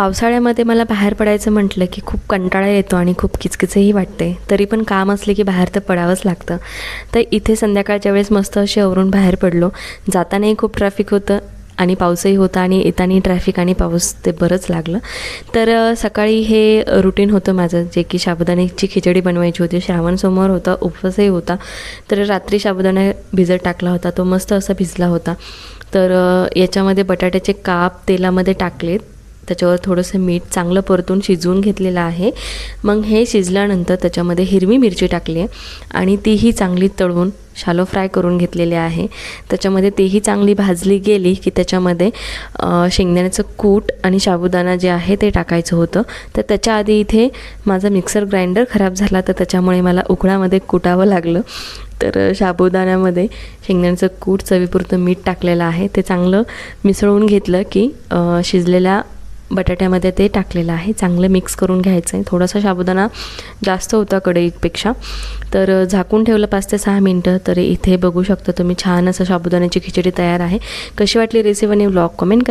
पावसाळ्यामध्ये मला बाहेर पडायचं म्हटलं की खूप कंटाळा येतो आणि खूप किचकिचही वाटते. तरी पण काम असले की बाहेर तर पडावंच लागतं. तर इथे संध्याकाळच्या वेळेस मस्त असे आवरून बाहेर पडलो. जातानाही खूप ट्रॅफिक होतं आणि पाऊसही होता आणि येताना ट्रॅफिक आणि पाऊस ते बरंच लागलं. तर सकाळी हे रुटीन होतं माझं जे की साबुदाण्याची खिचडी बनवायची होती. श्रावण समोर होता उपवासही होता. तर रात्री साबुदाणा भिजत टाकला होता. तो मस्त असा भिजला होता. तर याच्यामध्ये बटाट्याचे काप तेलामध्ये टाकलेत. त्याच्यावर थोडंसं मीठ चांगलं परतून शिजवून घेतलेलं आहे. मग हे शिजल्यानंतर त्याच्यामध्ये हिरवी मिरची टाकली आहे आणि तीही चांगली तळून शालो फ्राय करून घेतलेले आहे. त्याच्यामध्ये तेही चांगली भाजली गेली की त्याच्यामध्ये शेंगदाण्याचं कूट आणि साबुदाणा जे आहे ते टाकायचं होतं. तर त्याच्या आधी इथे माझा मिक्सर ग्राइंडर खराब झाला तर त्याच्यामुळे मला उकडामध्ये कुटावं लागलं. तर साबुदाण्यामध्ये शेंगदाण्याचं कूट चवीपुरतं मीठ टाकलेलं आहे. ते चांगलं मिसळून घेतलं की शिजलेल्या बटाट्यामध्ये ते टाकलेलं आहे. चांगलं मिक्स करून घ्यायचं आहे. थोडासा साबुदाणा जास्त होता कढईपेक्षा. तर झाकून ठेवलं पाच ते सहा मिनटं. तर इथे बघू शकता तुम्ही छान असं साबुदाण्याची खिचडी तयार आहे. कशी वाटली रेसिपी आणि ब्लॉग कमेंट